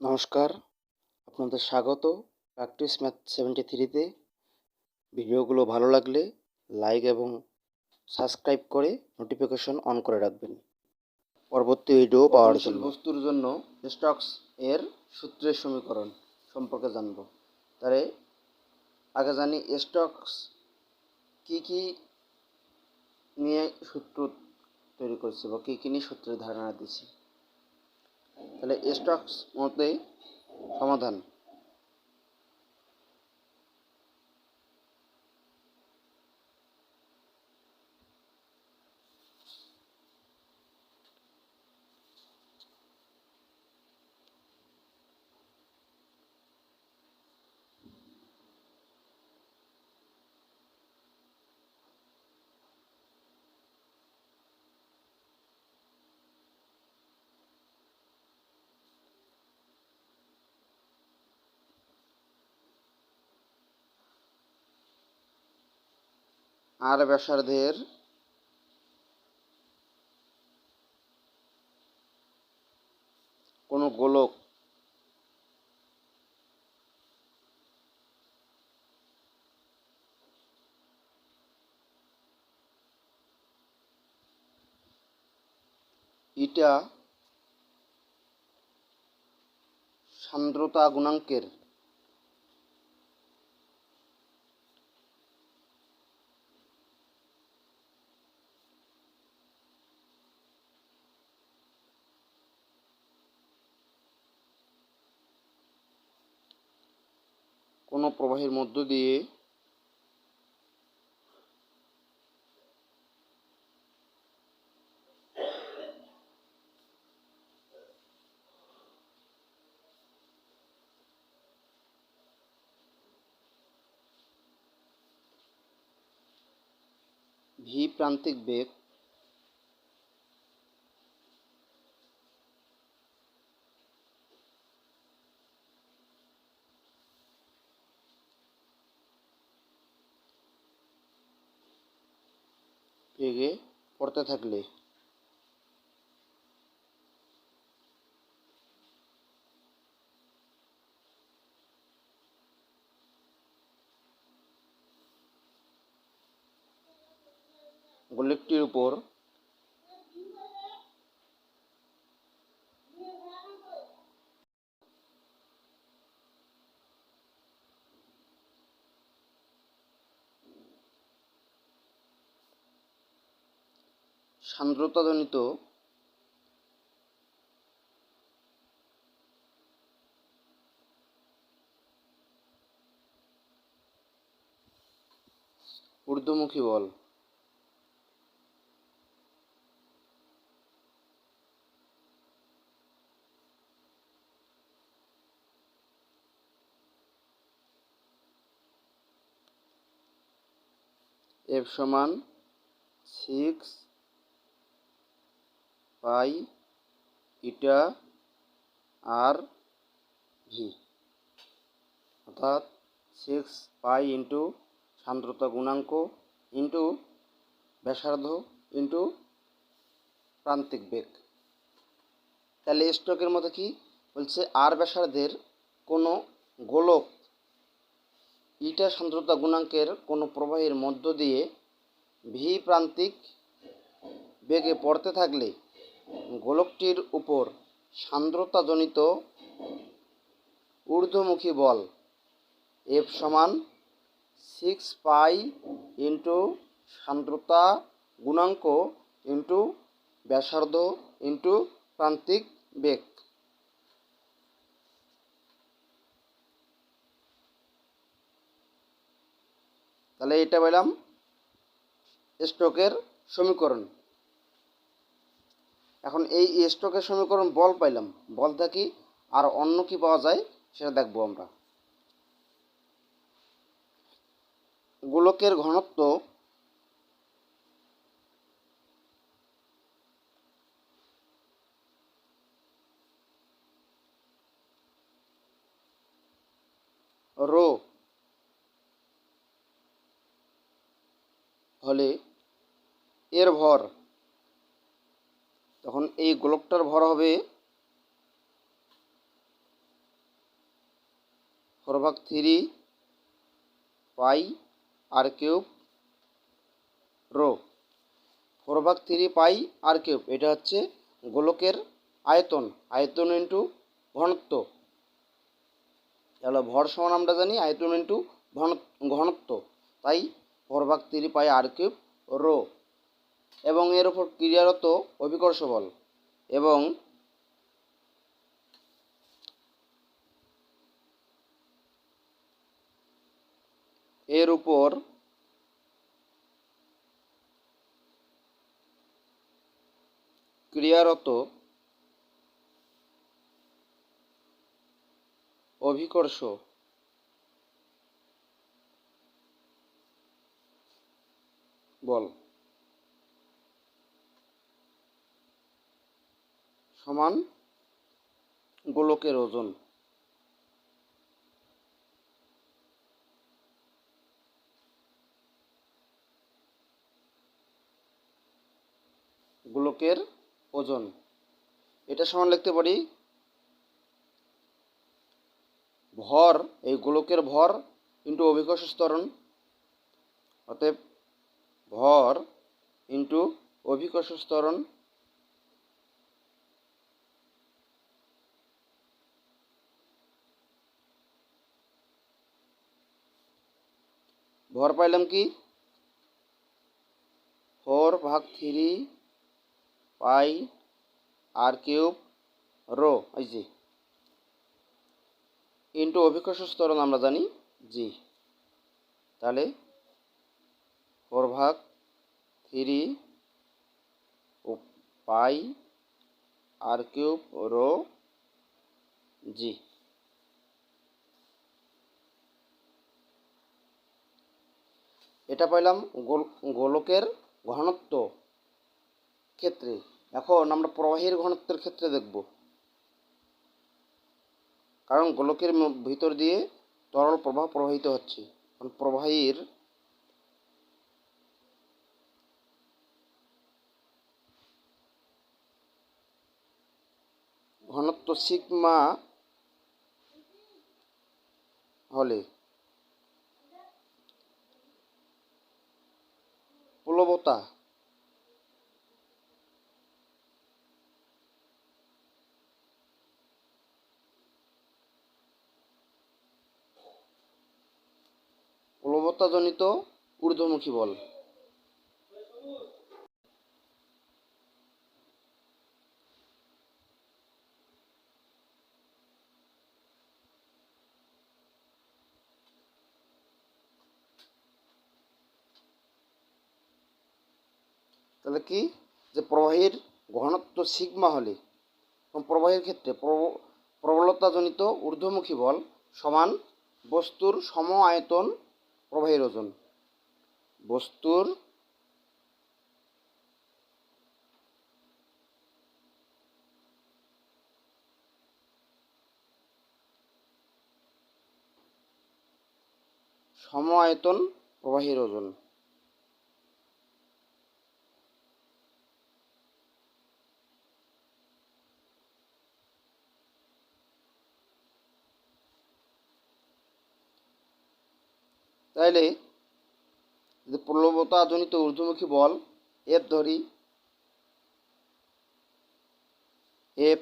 নমস্কার আপনাদের স্বাগত প্র্যাকটিস ম্যাথ সেভেন্টি থ্রিতে ভিডিওগুলো ভালো লাগলে লাইক এবং সাবস্ক্রাইব করে নোটিফিকেশন অন করে রাখবেন। পরবর্তী ভিডিও পাওয়ার জন্য। বস্তুর জন্য স্টকস এর সূত্রের সমীকরণ সম্পর্কে জানব। তাহলে আগে জানি স্টকস কি কি নিয়ে সূত্র তৈরি করছে বা কী কী নিয়ে সূত্রের ধারণা দিচ্ছে তাহলে স্টকস মতে সমাধান। আর ব্যাসার্ধের কোনো গোলক ইটা সান্দ্রতা গুণাঙ্কের কোনো প্রবাহের মধ্য দিয়ে ভি প্রান্তিক বেগ বেগে পড়তে থাকলে। গোলকটির উপর সান্দ্রতাজনিত ঊর্ধ্বমুখী বল। এফ সমান six pi eta r v. অর্থাৎ সিক্স পাই ইন্টু সান্দ্রতা গুণাঙ্ক ইন্টু ব্যাসার্ধ ইন্টু প্রান্তিক বেগ। তাহলে স্ট্রোকের মতো কি বলছে আর ব্যাসার্ধের কোনো গোলক ইটা সান্দ্রতা গুণাঙ্কের কোনো প্রবাহের মধ্য দিয়ে ভি প্রান্তিক বেগে পড়তে থাকলে গোলকটির উপর সান্দ্রতাজনিত ঊর্ধ্বমুখী বল এফ সমান সিক্স পাই ইন্টু সান্দ্রতা গুণাঙ্ক ইন্টু ব্যাসার্ধ ইন্টু প্রান্তিক বেগ। তাহলে এটা পেলাম স্ট্রোকের সমীকরণ। এখন এই স্ট্রোকের সমীকরণ বল পাইলাম। বল থাকি আর অন্য কি পাওয়া যায়? সেটা দেখব আমরা। গোলকের ঘনত্ব রো হলে এর ভর তখন এই গোলকটার ভর হবে ফোর ভাগ three pi r cube rho. Four ভাগ থ্রি পাই আর কিউব, এটা হচ্ছে গোলকের আয়তন আয়তন ইন্টু ঘনত্ব। তাহলে ভর সমান আমরা জানি, আয়তন ইন্টু ঘন ঘনত্ব। তাই ফোর ভাগ থ্রি পাই আর কিউব রো। এবং এর উপর ক্রিয়ারত অভিকর্ষ বল এবং এর উপর ক্রিয়ারত অভিকর্ষ বল। সমান গোলকের ওজন। গোলকের ওজন। এটা সমান লিখতে পারি, ভর, এই গোলকের ভর ইন্টু অভিকর্ষ স্তরণ অতএব ভর ইন্টু অভিকর্ষ স্তরণ ভর পাইলাম কি? ফোর ভাগ থ্রি পাই আর কিউব রো, এই জি ইন্টু অভিকর্ষ আমরা জানি, জি। তাহলে ফোর ভাগ থ্রি পাই আর কিউব রো, জি। এটা পাইলাম গোল, গোলকের ঘনত্ব ক্ষেত্রে। এখন আমরা প্রবাহীর ঘনত্বের ক্ষেত্রে দেখব। কারণ গোলকের ভিতর দিয়ে তরল প্রবাহ প্রবাহিত হচ্ছে। কারণ প্রবাহীর ঘনত্ব সিগমা হলে প্লবতা প্লবতাজনিত ঊর্ধ্বমুখী বল। তাহলে কি? যে প্রবাহীর ঘনত্ব সিগমা হলে প্রবাহের ক্ষেত্রে প্রব- প্রবলতাজনিত ঊর্ধ্বমুখী বল সমান বস্তুর সম আয়তন প্রবাহের ওজন। বস্তুর সম আয়তন প্রবাহের ওজন। তাইলে যদি প্রলবতাজনিত ঊর্ধ্বমুখী বল এফ ধরি এফ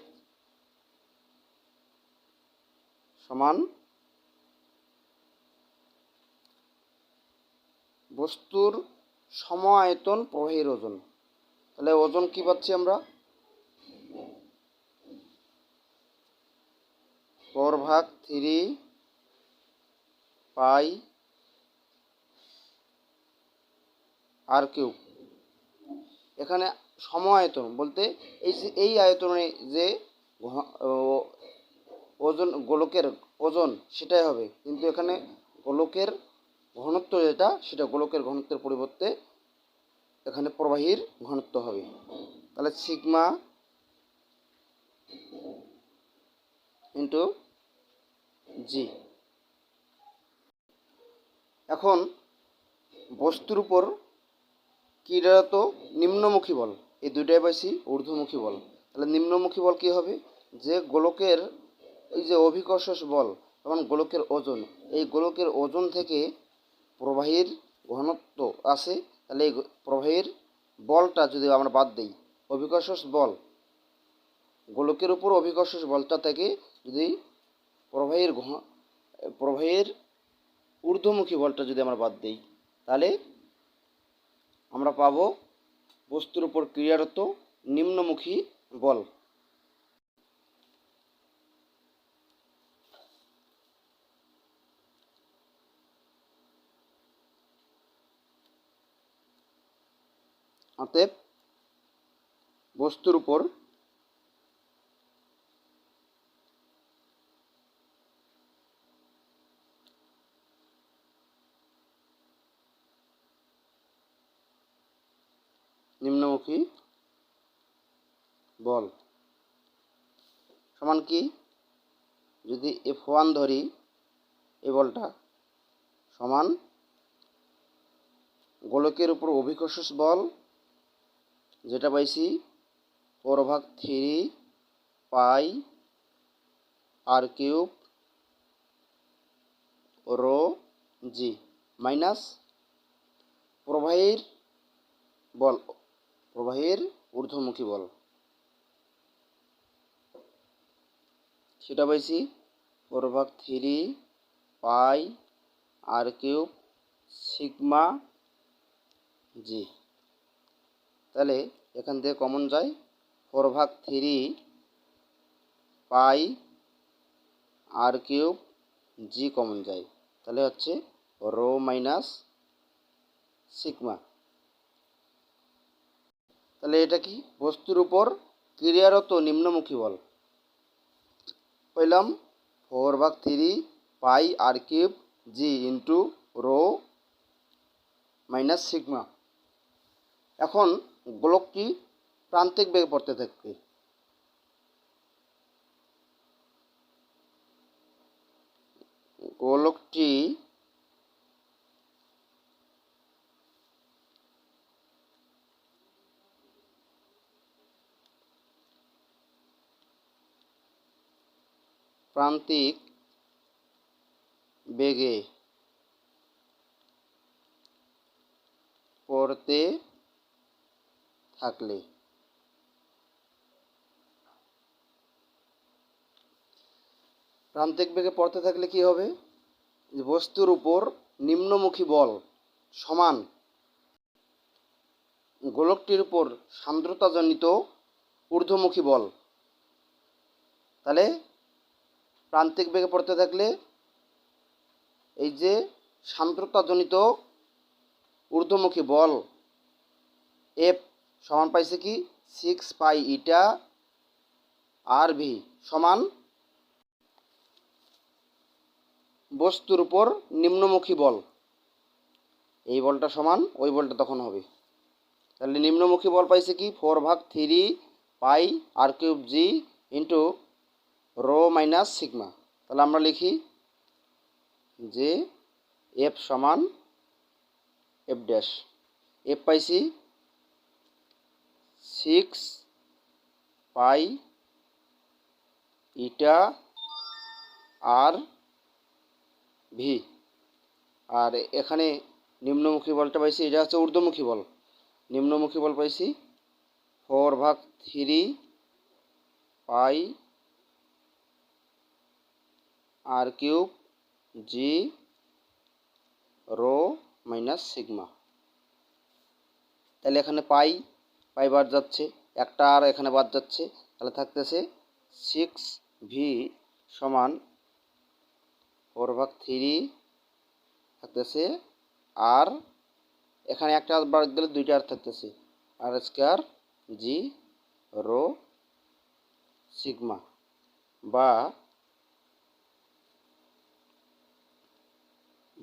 সমান বস্তুর সম আয়তন প্রবাহের ওজন। তাহলে ওজন কি পাচ্ছি আমরা? ফোর ভাগ থ্রি পাই আর কিউব এখানে সম আয়তন বলতে এই এই আয়তনে যে ওজন, গোলকের ওজন সেটাই হবে। কিন্তু এখানে গোলকের ঘনত্ব যেটা, সেটা গোলকের ঘনত্বের পরিবর্তে এখানে প্রবাহীর ঘনত্ব হবে। তাহলে সিগমা ইন্টু জি। এখন বস্তুর উপর ক্রীড়ারত নিম্নমুখী বল? এই দুইটাই পাইছি ঊর্ধ্বমুখী বল। তাহলে নিম্নমুখী বল কি হবে? যে গোলকের এই যে অভিকর্ষ বল সমান গোলকের ওজন, এই গোলকের ওজন থেকে প্রবাহীর ঘনত্ব আছে, তাহলে এই প্রবাহীর বলটা যদি আমরা বাদ দিই অভিকর্ষজ বল, গোলকের উপর অভিকর্ষজ বলটা থেকে যদি প্রবাহীর ঘন, প্রবাহীর ঊর্ধ্বমুখী বলটা যদি আমরা বাদ দিই, তাহলে আমরা পাব বস্তুর উপর ক্রিয়ারত নিম্নমুখী বল। অতএব বস্তুর উপর নিম্নমুখী বল। সমান কি? যদি এফ ওয়ান ধরি এই বলটা, সমান গোলকের উপর অভিকর্ষজ বল, যেটা পাইছি four three pi r cube rho g minus প্রবাহীর বল। প্রবাহের ঊর্ধ্বমুখী বল। সেটা পাইছি ফোর ভাগ three pi r cube sigma g. তাহলে এখান থেকে কমন যায় ফোর ভাগ three pi r cube g common যায়। তাহলে হচ্ছে রো মাইনাস সিগমা। তাহলে এটা কি? বস্তুর উপর ক্রিয়ারত নিম্নমুখী বল। পেলাম ফোর ভাগ three pi r cube g into rho minus sigma. এখন গোলকটি প্রান্তিক বেগে পড়তে থাকবে। গোলকটি প্রান্তিক বেগে পড়তে থাকলে। প্রান্তিক বেগে পড়তে থাকলে কি হবে? বস্তুর উপর নিম্নমুখী বল সমান গোলকটির উপর সান্দ্রতাজনিত ঊর্ধ্বমুখী বল। তাহলে প্রান্তিক বেগে পড়তে থাকলে এই যে সান্দ্রতাজনিত ঊর্ধ্বমুখী বল এফ সমান পাইছে কি? Six pi eta r V সমান বস্তুর উপর নিম্নমুখী বল। এই বলটা সমান, ওই বলটা তখন হবে। তাহলে নিম্নমুখী বল পাইছে কি? ফোর ভাগ three pi r cube g into rho minus sigma. তাহলে আমরা লিখি যে এফ সমান এফ ড্যাশ। এফ পাইছি six pi eta r v. আর এখানে নিম্নমুখী বলটা পাইছি, এটা হচ্ছে ঊর্ধ্বমুখী বল। নিম্নমুখী বল পাইছি ফোর ভাগ three pi r cube g rho minus sigma তাহলে এখানে পাই পাই বাদ যাচ্ছে। একটা আর এখানে বাদ যাচ্ছে। তাহলে থাকতেছে সিক্স ভি সমান ফোর ভাগ থ্রি থাকতেছে আর এখানে একটা আর বাদ গেলে দুইটা আর থাকতেছে। R square g rho sigma বা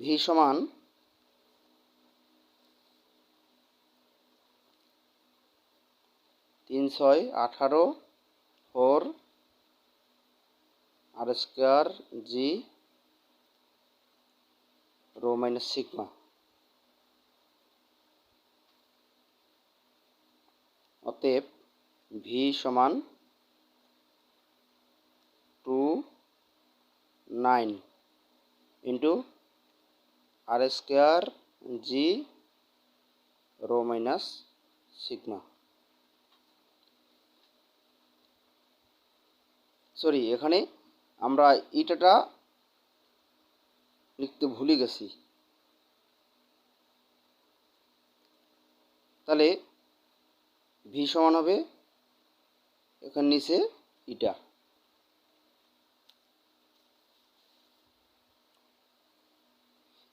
ভি সমান তিন ছয় আঠারো four r square g rho minus sigma. অতএব ভি সমান two nine into r square g rho minus sigma sorry এখানে আমরা ইটাটা লিখতে ভুলে গেছি। তাহলে ভি সমান হবে এখানে নিচে ইটা।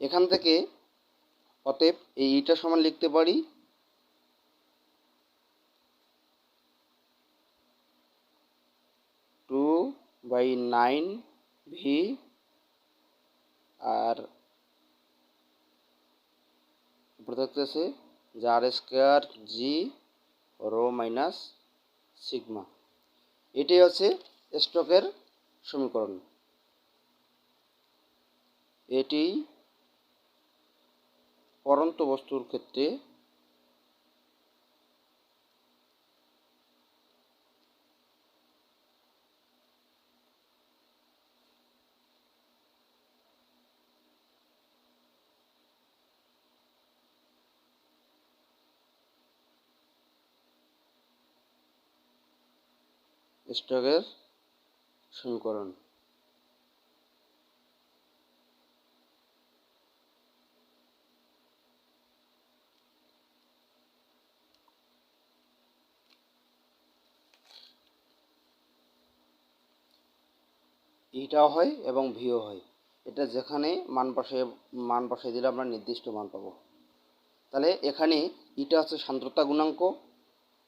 এখান থেকে অতএব এই ইটা সমান লিখতে পারি টু বাই নাইন ভি আর উপরে থাকতেছে যে r square g rho minus sigma. এটাই হচ্ছে স্টকের সমীকরণ। এটি পরন্ত বস্তুর ক্ষেত্রে স্ট্রোকের সমীকরণ। ইটাও হয় এবং ভিও হয়। এটা যেখানে মান বসে মান বসাই দিলে আমরা নির্দিষ্ট মান পাবো। তাহলে এখানে ইটা হচ্ছে সান্দ্রতা গুণাঙ্ক,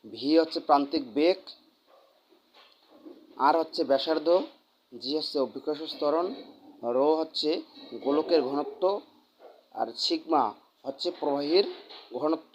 ভি হচ্ছে প্রান্তিক বেগ, আর হচ্ছে ব্যাসার্ধ, জি হচ্ছে অভিকর্ষ স্তরণ রো হচ্ছে গোলকের ঘনত্ব, আর সিগমা হচ্ছে প্রবাহীর ঘনত্ব।